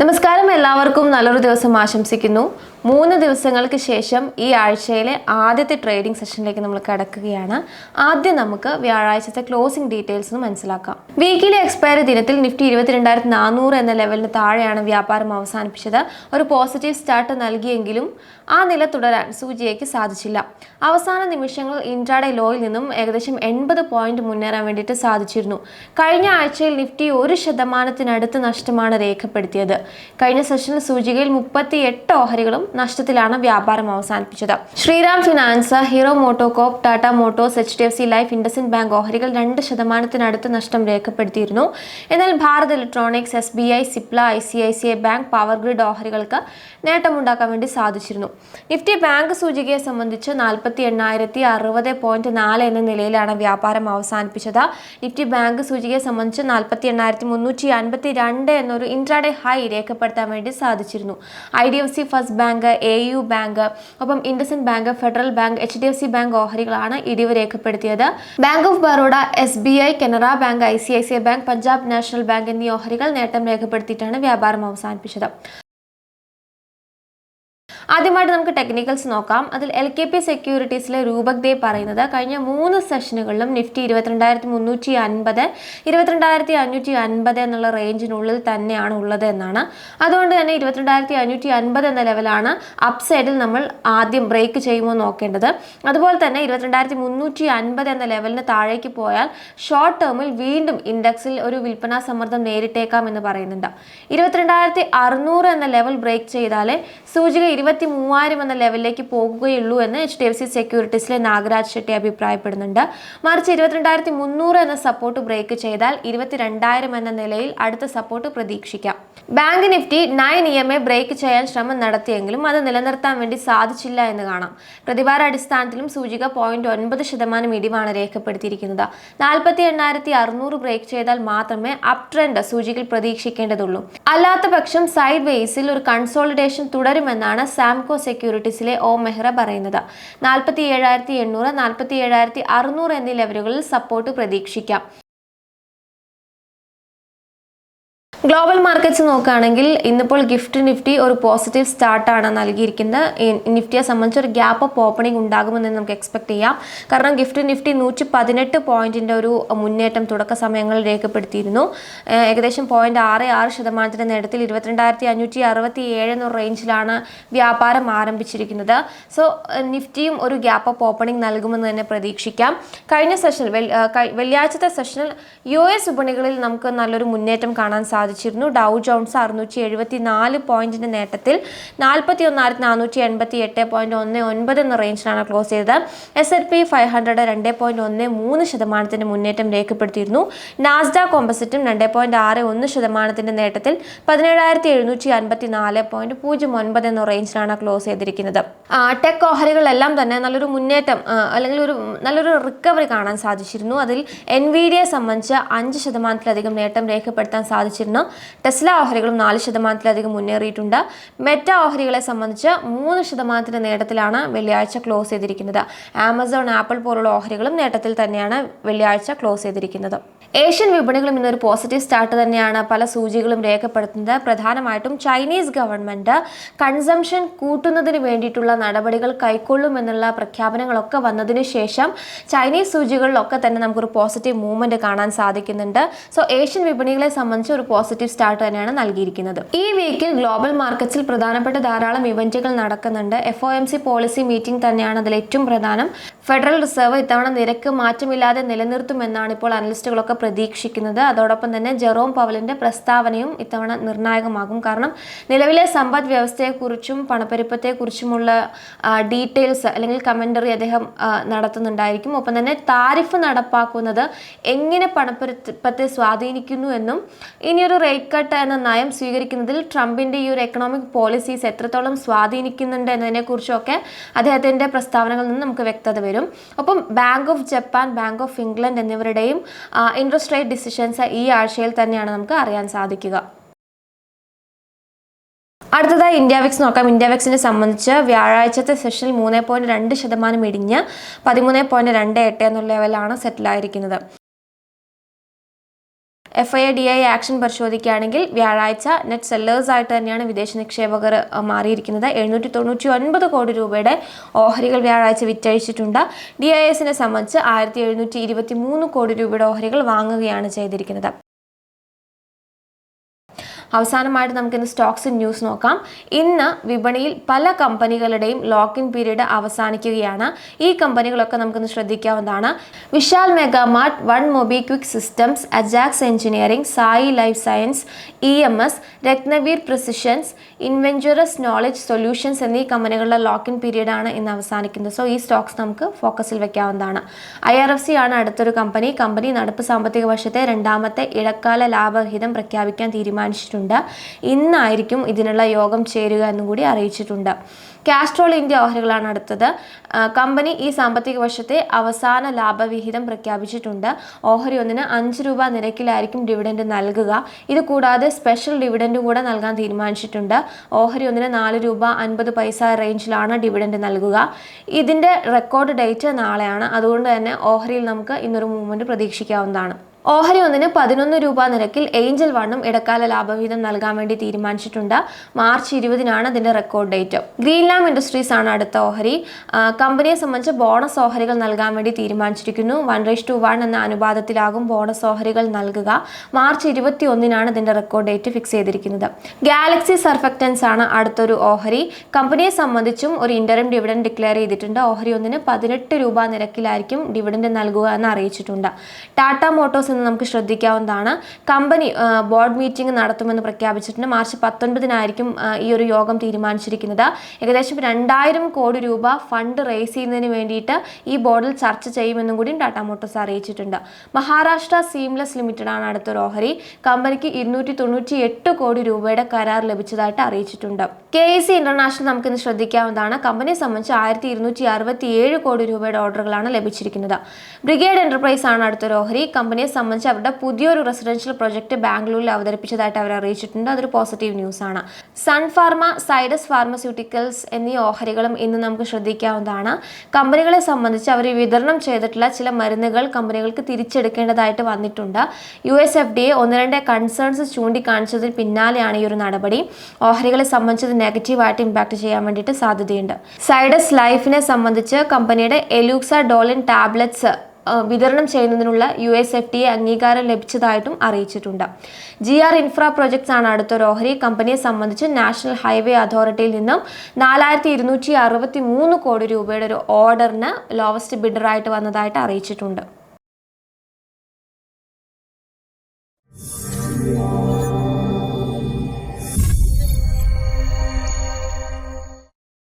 നമസ്കാരം. എല്ലാവർക്കും നല്ലൊരു ദിവസം ആശംസിക്കുന്നു. മൂന്ന് ദിവസങ്ങൾക്ക് ശേഷം ഈ ആഴ്ചയിലെ ആദ്യത്തെ ട്രേഡിംഗ് സെഷനിലേക്ക് നമ്മൾ കടക്കുകയാണ്. ആദ്യം നമുക്ക് വ്യാഴാഴ്ചത്തെ ക്ലോസിംഗ് ഡീറ്റെയിൽസ് മനസ്സിലാക്കാം. വീക്കിലെ എക്സ്പയറി ദിനത്തിൽ നിഫ്റ്റി ഇരുപത്തിരണ്ടായിരത്തി നാനൂറ് എന്ന ലെവലിന് താഴെയാണ് വ്യാപാരം അവസാനിപ്പിച്ചത്. ഒരു പോസിറ്റീവ് സ്റ്റാർട്ട് നൽകിയെങ്കിലും ആ നില തുടരാൻ സൂചിയയ്ക്ക് സാധിച്ചില്ല. അവസാന നിമിഷങ്ങൾ ഇൻട്രാഡേ ലോയിൽ നിന്നും ഏകദേശം എൺപത് പോയിന്റ് മുന്നേറാൻ വേണ്ടിയിട്ട് സാധിച്ചിരുന്നു. കഴിഞ്ഞ ആഴ്ചയിൽ നിഫ്റ്റി ഒരു ശതമാനത്തിനടുത്ത് നഷ്ടമാണ് രേഖപ്പെടുത്തിയത്. കഴിഞ്ഞ സെഷനിൽ സൂചികയിൽ മുപ്പത്തി എട്ട് ഓഹരികളും നഷ്ടത്തിലാണ് വ്യാപാരം അവസാനിപ്പിച്ചത്. Shriram Finance Hero MotoCorp Tata Motors H D F C Life IndusInd Bank ഓഹരികൾ രണ്ട് ശതമാനത്തിനടുത്ത് നഷ്ടം രേഖപ്പെടുത്തിയിരുന്നു. എന്നാൽ Bharat Electronics S B I Cipla I C I C I Bank Power Grid ഓഹരികൾക്ക് നേട്ടമുണ്ടാക്കാൻ വേണ്ടി സാധിച്ചിരുന്നു. നിഫ്റ്റി ബാങ്ക് സൂചികയെ സംബന്ധിച്ച് നാൽപ്പത്തി എണ്ണായിരത്തി അറുപത് പോയിന്റ് നാല് എന്ന നിലയിലാണ് വ്യാപാരം അവസാനിപ്പിച്ചത്. നിഫ്റ്റി ബാങ്ക് സൂചികയെ സംബന്ധിച്ച് നാൽപ്പത്തി എണ്ണായിരത്തി മുന്നൂറ്റി അൻപത്തി രണ്ട് എന്നൊരു ഇൻട്രാഡേ ഹൈ രേഖപ്പെടുത്താൻ വേണ്ടി സാധിച്ചിരുന്നു. I D F C First Bank A U Bank ഒപ്പം IndusInd Bank Federal Bank H D F C Bank ഓഹരികളാണ് ഇടിവ് രേഖപ്പെടുത്തിയത്. Bank of Baroda S B I Canara Bank I C I C I Bank Punjab National Bank എന്നീ ഓഹരികൾ നേട്ടം രേഖപ്പെടുത്തിയിട്ടാണ് വ്യാപാരം അവസാനിപ്പിച്ചത്. ആദ്യമായിട്ട് നമുക്ക് ടെക്നിക്കൽസ് നോക്കാം. അതിൽ എൽ കെ പി സെക്യൂരിറ്റീസിലെ രൂപക് ദേ പറയുന്നത് കഴിഞ്ഞ മൂന്ന് സെഷനുകളിലും നിഫ്റ്റി ഇരുപത്തിരണ്ടായിരത്തി മുന്നൂറ്റി അൻപത് ഇരുപത്തിരണ്ടായിരത്തി അഞ്ഞൂറ്റി അൻപത് എന്നുള്ള റേഞ്ചിനുള്ളിൽ തന്നെയാണ് ഉള്ളത് എന്നാണ്. അതുകൊണ്ട് തന്നെ ഇരുപത്തിരണ്ടായിരത്തി അഞ്ഞൂറ്റി അൻപത് എന്ന ലെവലാണ് അപ് സൈഡിൽ നമ്മൾ ആദ്യം ബ്രേക്ക് ചെയ്യുമോ നോക്കേണ്ടത്. അതുപോലെ തന്നെ ഇരുപത്തിരണ്ടായിരത്തി മുന്നൂറ്റി അൻപത് എന്ന ലെവലിന് താഴേക്ക് പോയാൽ ഷോർട്ട് ടേമിൽ വീണ്ടും ഇൻഡെക്സിൽ ഒരു വിൽപ്പനാ സമ്മർദ്ദം നേരിട്ടേക്കാം എന്ന് പറയുന്നുണ്ട്. ഇരുപത്തിരണ്ടായിരത്തി അറുന്നൂറ് എന്ന ലെവൽ ബ്രേക്ക് ചെയ്താലേ സൂചിക ഇരുപത്തി മൂവായിരം എന്ന ലെവലിലേക്ക് പോകുകയുള്ളൂ എന്ന് എച്ച് ഡി എഫ് സി സെക്യൂരിറ്റീസിലെ നാഗരാജ് ഷെട്ടി അഭിപ്രായപ്പെടുന്നുണ്ട്. മറിച്ച് ഇരുപത്തിരണ്ടായിരത്തി മുന്നൂറ് എന്ന സപ്പോർട്ട് ബ്രേക്ക് ചെയ്താൽ ഇരുപത്തിരണ്ടായിരം എന്ന നിലയിൽ അടുത്ത സപ്പോർട്ട് പ്രതീക്ഷിക്കാം. Bank Nifty nine E M A break ചെയ്യാൻ ശ്രമം നടത്തിയെങ്കിലും അത് നിലനിർത്താൻ വേണ്ടി സാധിച്ചില്ല എന്ന് കാണാം. പ്രതിവാര അടിസ്ഥാനത്തിലും സൂചിക പോയിന്റ് ഒൻപത് ശതമാനം ഇടിവാണ് രേഖപ്പെടുത്തിയിരിക്കുന്നത്. നാൽപ്പത്തി എണ്ണായിരത്തി അറുന്നൂറ് ബ്രേക്ക് ചെയ്താൽ മാത്രമേ അപ് ട്രെൻഡ് സൂചികയിൽ പ്രതീക്ഷിക്കേണ്ടതുള്ളൂ. അല്ലാത്ത പക്ഷം സൈഡ് വേസിൽ ഒരു കൺസോളിഡേഷൻ തുടരുമെന്നാണ് സാംകോ സെക്യൂരിറ്റീസിലെ ഒ മെഹ്റ പറയുന്നത്. നാൽപ്പത്തി ഏഴായിരത്തി എണ്ണൂറ് നാൽപ്പത്തി ഏഴായിരത്തി അറുന്നൂറ് എന്നീ ലെവലുകളിൽ സപ്പോർട്ട് പ്രതീക്ഷിക്കാം. ഗ്ലോബൽ മാർക്കറ്റ്സ് നോക്കുകയാണെങ്കിൽ ഇന്നിപ്പോൾ ഗിഫ്റ്റ് നിഫ്റ്റി ഒരു പോസിറ്റീവ് സ്റ്റാർട്ടാണ് നൽകിയിരിക്കുന്നത്. നിഫ്റ്റിയെ സംബന്ധിച്ച് ഒരു ഗ്യാപ്പ് അപ്പ് ഓപ്പണിംഗ് ഉണ്ടാകുമെന്ന് നമുക്ക് എക്സ്പെക്ട് ചെയ്യാം. കാരണം ഗിഫ്റ്റ് നിഫ്റ്റി നൂറ്റി പതിനെട്ട് പോയിന്റിന്റെ ഒരു മുന്നേറ്റം തുടക്ക സമയങ്ങളിൽ രേഖപ്പെടുത്തിയിരുന്നു. ഏകദേശം പോയിന്റ് ആറ് ആറ് ശതമാനത്തിന്റെ നേട്ടത്തിൽ ഇരുപത്തിരണ്ടായിരത്തി അഞ്ഞൂറ്റി അറുപത്തി ഏഴ് എന്ന റേഞ്ചിലാണ് വ്യാപാരം ആരംഭിച്ചിരിക്കുന്നത്. സോ നിഫ്റ്റിയും ഒരു ഗ്യാപ്പ് അപ്പ് ഓപ്പണിംഗ് നൽകുമെന്ന് തന്നെ പ്രതീക്ഷിക്കാം. കഴിഞ്ഞ സെഷനിൽ വെള്ളിയാഴ്ചത്തെ സെഷനിൽ യു എസ് വിപണികളിൽ നമുക്ക് നല്ലൊരു മുന്നേറ്റം കാണാൻ സാധിച്ചിരുന്നു ഡൗ ജോൺസ് അറുന്നൂറ്റി എഴുപത്തി നാല് പോയിന്റിന്റെ നേട്ടത്തിൽ നാൽപ്പത്തി ഒന്നായിരത്തി നാനൂറ്റി എൺപത്തി എട്ട് പോയിന്റ് ഒന്ന് ഒൻപത് എന്ന റേഞ്ചിലാണ് ക്ലോസ് ചെയ്തത്. S L P five hundred രണ്ട് പോയിന്റ് ഒന്ന് മൂന്ന് ശതമാനത്തിന്റെ മുന്നേറ്റം രേഖപ്പെടുത്തിയിരുന്നു. നാസ്ഡ കോമ്പസിറ്റും രണ്ട് പോയിന്റ് ആറ് ഒന്ന് ശതമാനത്തിന്റെ നേട്ടത്തിൽ പതിനേഴായിരത്തി എഴുന്നൂറ്റി അൻപത്തി നാല് പോയിന്റ് പൂജ്യം ഒൻപത് എന്ന റേഞ്ചിലാണ് ക്ലോസ് ചെയ്തിരിക്കുന്നത്. ടെക് ഓഹരികളെല്ലാം തന്നെ നല്ലൊരു മുന്നേറ്റം അല്ലെങ്കിൽ ഒരു നല്ലൊരു റിക്കവറി കാണാൻ സാധിച്ചിരുന്നു. അതിൽ എൻ വി ഡിയെ സംബന്ധിച്ച് അഞ്ച് ശതമാനത്തിലധികം നേട്ടം രേഖപ്പെടുത്താൻ സാധിച്ചിരുന്നു. ടെസ്ല ഓഹരികളും നാല് ശതമാനത്തിലധികം മുന്നേറിയിട്ടുണ്ട്. മെറ്റ ഓഹരികളെ സംബന്ധിച്ച് മൂന്ന് ശതമാനത്തിന്റെ നേട്ടത്തിലാണ് വെള്ളിയാഴ്ച ക്ലോസ് ചെയ്തിരിക്കുന്നത്. ആമസോൺ ആപ്പിൾ പോലുള്ള ഓഹരികളും നേട്ടത്തിൽ തന്നെയാണ് വെള്ളിയാഴ്ച ക്ലോസ് ചെയ്തിരിക്കുന്നത്. ഏഷ്യൻ വിപണികളും ഇന്നൊരു പോസിറ്റീവ് സ്റ്റാർട്ട് തന്നെയാണ് പല സൂചികളും രേഖപ്പെടുത്തുന്നത്. പ്രധാനമായിട്ടും ചൈനീസ് ഗവൺമെന്റ് കൺസംഷൻ കൂട്ടുന്നതിന് വേണ്ടിയിട്ടുള്ള നടപടികൾ കൈക്കൊള്ളുമെന്നുള്ള പ്രഖ്യാപനങ്ങളൊക്കെ വന്നതിന് ശേഷം ചൈനീസ് സൂചികളിലൊക്കെ തന്നെ നമുക്കൊരു പോസിറ്റീവ് മൂവ്മെന്റ് കാണാൻ സാധിക്കുന്നുണ്ട്. സോ ഏഷ്യൻ വിപണികളെ സംബന്ധിച്ച് ഒരു പോസിറ്റീവ് സ്റ്റാർട്ട് തന്നെയാണ് നൽകിയിരിക്കുന്നത്. ഈ വീക്കിൽ ഗ്ലോബൽ മാർക്കറ്റ്സിൽ പ്രധാനപ്പെട്ട ധാരാളം ഇവന്റുകൾ നടക്കുന്നുണ്ട്. F O M C policy meeting തന്നെയാണ് അതിൽ ഏറ്റവും പ്രധാനം. ഫെഡറൽ റിസർവ് ഇത്തവണ നിരക്ക് മാറ്റമില്ലാതെ നിലനിർത്തുമെന്നാണ് ഇപ്പോൾ അനലിസ്റ്റുകളൊക്കെ പ്രതീക്ഷിക്കുന്നത്. അതോടൊപ്പം തന്നെ ജെറോം പവലിന്റെ പ്രസ്താവനയും ഇത്തവണ നിർണായകമാകും. കാരണം നിലവിലെ സമ്പദ് വ്യവസ്ഥയെക്കുറിച്ചും പണപ്പെരുപ്പത്തെക്കുറിച്ചുമുള്ള ഡീറ്റെയിൽസ് അല്ലെങ്കിൽ കമന്ററി അദ്ദേഹം നടത്തുന്നുണ്ടായിരിക്കും. ഒപ്പം തന്നെ താരിഫ് നടപ്പാക്കുന്നത് എങ്ങനെ പണപ്പെരുപ്പത്തെ സ്വാധീനിക്കുന്നു എന്നും ഇനിയൊരു റേറ്റ് കട്ട് എന്ന നയം സ്വീകരിക്കുന്നതിൽ ട്രംപിന്റെ ഈ ഒരു എക്കണോമിക് പോളിസീസ് എത്രത്തോളം സ്വാധീനിക്കുന്നുണ്ട് എന്നതിനെക്കുറിച്ചൊക്കെ അദ്ദേഹത്തിന്റെ പ്രസ്താവനകളിൽ നിന്ന് നമുക്ക് വ്യക്തത വരും. ഒപ്പം Bank of Japan Bank of England എന്നിവരുടെയും interest rate decisions ഈ ആഴ്ചയിൽ തന്നെയാണ് നമുക്ക് അറിയാൻ സാധിക്കുക. അടുത്തതായി ഇന്ത്യ വിക്സ് നോക്കാം. ഇന്ത്യ വിക്സിനെ സംബന്ധിച്ച് വ്യാഴാഴ്ചത്തെ സെഷനിൽ മൂന്ന് പോയിന്റ് രണ്ട് ശതമാനം ഇടിഞ്ഞ് പതിമൂന്ന് പോയിന്റ് രണ്ട് എട്ട് എന്നുള്ള ലെവലാണ് സെറ്റിലായിരിക്കുന്നത് F I D I action പരിശോധിക്കുകയാണെങ്കിൽ വ്യാഴാഴ്ച നെറ്റ് സെല്ലേഴ്സ് ആയിട്ട് തന്നെയാണ് വിദേശ നിക്ഷേപകർ മാറിയിരിക്കുന്നത്. എഴുന്നൂറ്റി തൊണ്ണൂറ്റി ഒൻപത് കോടി രൂപയുടെ ഓഹരികൾ വ്യാഴാഴ്ച വിറ്റഴിച്ചിട്ടുണ്ട്. ഡി ഐ എസിനെ സംബന്ധിച്ച് ആയിരത്തി എഴുന്നൂറ്റി ഇരുപത്തി മൂന്ന് കോടി രൂപയുടെ ഓഹരികൾ വാങ്ങുകയാണ് ചെയ്തിരിക്കുന്നത്. അവസാനമായിട്ട് നമുക്ക് ഇന്ന് സ്റ്റോക്സ് ന്യൂസ് നോക്കാം. ഇന്ന് വിപണിയിൽ പല കമ്പനികളുടെയും ലോക്കിൻ പീരീഡ് അവസാനിക്കുകയാണ്. ഈ കമ്പനികളൊക്കെ നമുക്കിന്ന് ശ്രദ്ധിക്കാവുന്നതാണ്. Vishal Mega Mart One MobiKwik Systems Ajax Engineering Sai Life Science E M S Ratnaveer Precisions Inventurus Knowledge Solutions എന്നീ കമ്പനികളുടെ ലോക്കിൻ പീരീഡാണ് ഇന്ന് അവസാനിക്കുന്നത്. സോ ഈ സ്റ്റോക്സ് നമുക്ക് ഫോക്കസിൽ വെക്കാവുന്നതാണ്. ഐ ആർ എഫ് സി ആണ് അടുത്തൊരു കമ്പനി. കമ്പനി നടപ്പ് സാമ്പത്തിക വർഷത്തെ രണ്ടാമത്തെ ഇടക്കാല ലാഭവിഹിതം പ്രഖ്യാപിക്കാൻ തീരുമാനിച്ചിട്ടുണ്ട്. ഇന്നായിരിക്കും ഇതിനുള്ള യോഗം ചേരുക എന്നും കൂടി അറിയിച്ചിട്ടുണ്ട്. കാസ്ട്രോൾ ഇന്ത്യ ഓഹരികളാണ് അടുത്തത്. കമ്പനി ഈ സാമ്പത്തിക വർഷത്തെ അവസാന ലാഭവിഹിതം പ്രഖ്യാപിച്ചിട്ടുണ്ട്. ഓഹരി ഒന്നിന് അഞ്ച് രൂപ നിരക്കിലായിരിക്കും ഡിവിഡൻഡ് നൽകുക. ഇത് കൂടാതെ സ്പെഷ്യൽ ഡിവിഡൻഡും കൂടെ നൽകാൻ തീരുമാനിച്ചിട്ടുണ്ട്. ഓഹരി ഒന്നിന് നാല് രൂപ അൻപത് പൈസ റേഞ്ചിലാണ് ഡിവിഡൻഡ് നൽകുക. ഇതിന്റെ റെക്കോർഡ് ഡേറ്റ് നാളെയാണ്. അതുകൊണ്ട് തന്നെ ഓഹരിയിൽ നമുക്ക് ഇന്നൊരു മൂവ്മെന്റ് പ്രതീക്ഷിക്കാവുന്നതാണ്. ഓഹരി ഒന്നിന് പതിനൊന്ന് രൂപ നിരക്കിൽ ഏഞ്ചൽ വണ്ണും ഇടക്കാല ലാഭവിഹിതം നൽകാൻ വേണ്ടി തീരുമാനിച്ചിട്ടുണ്ട്. മാർച്ച് ഇരുപതിനാണ് ഇതിന്റെ റെക്കോർഡ് ഡേറ്റ് ഗ്രീൻലാം ഇൻഡസ്ട്രീസ് ആണ് അടുത്ത ഓഹരി. കമ്പനിയെ സംബന്ധിച്ച് ബോണസ് ഓഹരികൾ നൽകാൻ വേണ്ടി തീരുമാനിച്ചിരിക്കുന്നു. വൺ റേഷ് ടു വൺ എന്ന അനുപാതത്തിലാകും ബോണസ് ഓഹരികൾ നൽകുക. മാർച്ച് ഇരുപത്തി ഒന്നിനാണ് ഇതിന്റെ റെക്കോർഡ് ഡേറ്റ് ഫിക്സ് ചെയ്തിരിക്കുന്നത്. ഗാലക്സി സർഫക്റ്റൻസ് ആണ് അടുത്തൊരു ഓഹരി. കമ്പനിയെ സംബന്ധിച്ചും ഒരു ഇന്ററിം ഡിവിഡൻഡ് ഡിക്ലെയർ ചെയ്തിട്ടുണ്ട്. ഓഹരി ഒന്നിന് പതിനെട്ട് രൂപ നിരക്കിലായിരിക്കും ഡിവിഡൻഡ് നൽകുക എന്ന് അറിയിച്ചിട്ടുണ്ട്. ടാറ്റ മോട്ടോഴ്സ് എന്ന് നമുക്ക് ശ്രദ്ധിക്കാവുന്നതാണ്. കമ്പനി ബോർഡ് മീറ്റിംഗ് നടത്തുമെന്ന് പ്രഖ്യാപിച്ചിട്ടുണ്ട്. മാർച്ച് പത്തൊൻപതിനായിരിക്കും ഈ ഒരു യോഗം തീരുമാനിച്ചിരിക്കുന്നത്. ഏകദേശം രണ്ടായിരം കോടി രൂപ ഫണ്ട് റേസ് ചെയ്യുന്നതിന് വേണ്ടിയിട്ട് ഈ ബോർഡിൽ ചർച്ച ചെയ്യുമെന്നും കൂടിയും ടാറ്റ മോട്ടോഴ്സ് അറിയിച്ചിട്ടുണ്ട്. മഹാരാഷ്ട്ര സീംലെസ് ലിമിറ്റഡ് ആണ് അടുത്തൊരു ഓഹരി. കമ്പനിക്ക് ഇരുന്നൂറ്റി തൊണ്ണൂറ്റി എട്ട് കോടി രൂപയുടെ കരാർ ലഭിച്ചതായിട്ട് അറിയിച്ചിട്ടുണ്ട്. കെ എ സി ഇന്റർനാഷണൽ നമുക്കിന്ന് ശ്രദ്ധിക്കാവുന്നതാണ്. കമ്പനിയെ സംബന്ധിച്ച് ആയിരത്തി ഇരുന്നൂറ്റി അറുപത്തി ഏഴ് കോടി രൂപയുടെ ഓർഡറുകളാണ് ലഭിച്ചിരിക്കുന്നത്. ബ്രിഗേഡ് എന്റർപ്രൈസ് ആണ് അടുത്ത ഓഹരി. കമ്പനിയെ സംബന്ധിച്ച് അവരുടെ പുതിയൊരു റെസിഡൻഷ്യൽ പ്രൊജക്ട് ബാംഗ്ലൂരിൽ അവതരിപ്പിച്ചതായിട്ട് അവർ അറിയിച്ചിട്ടുണ്ട്. അതൊരു പോസിറ്റീവ് ന്യൂസ് ആണ്. സൺ ഫാർമ സൈഡസ് ഫാർമസ്യൂട്ടിക്കൽസ് എന്നീ ഓഹരികളും ഇന്ന് നമുക്ക് ശ്രദ്ധിക്കാവുന്നതാണ്. കമ്പനികളെ സംബന്ധിച്ച് അവർ വിതരണം ചെയ്തിട്ടുള്ള ചില മരുന്നുകൾ കമ്പനികൾക്ക് തിരിച്ചെടുക്കേണ്ടതായിട്ട് വന്നിട്ടുണ്ട്. U S F D A ഒന്ന് രണ്ട് കൺസേൺസ് ചൂണ്ടിക്കാണിച്ചതിന് പിന്നാലെയാണ് ഈ ഒരു നടപടി. ഓഹരികളെ സംബന്ധിച്ച് നെഗറ്റീവായിട്ട് ഇമ്പാക്ട് ചെയ്യാൻ വേണ്ടിയിട്ട് സാധ്യതയുണ്ട്. സൈഡസ് ലൈഫിനെ സംബന്ധിച്ച് കമ്പനിയുടെ എലൂക്സ ഡോളിൻ ടാബ്ലറ്റ്സ് വിതരണം ചെയ്യുന്നതിനുള്ള U S F D A അംഗീകാരം ലഭിച്ചതായിട്ടും അറിയിച്ചിട്ടുണ്ട്. ജി ആർ ഇൻഫ്ര പ്രൊജക്ട്സ് ആണ് അടുത്ത ഓഹരി. കമ്പനിയെ സംബന്ധിച്ച് നാഷണൽ ഹൈവേ അതോറിറ്റിയിൽ നിന്നും നാലായിരത്തി ഇരുന്നൂറ്റി അറുപത്തി മൂന്ന് കോടി രൂപയുടെ ഒരു ഓർഡറിന് ലോവസ്റ്റ് ബിഡറായിട്ട് വന്നതായിട്ട് അറിയിച്ചിട്ടുണ്ട്.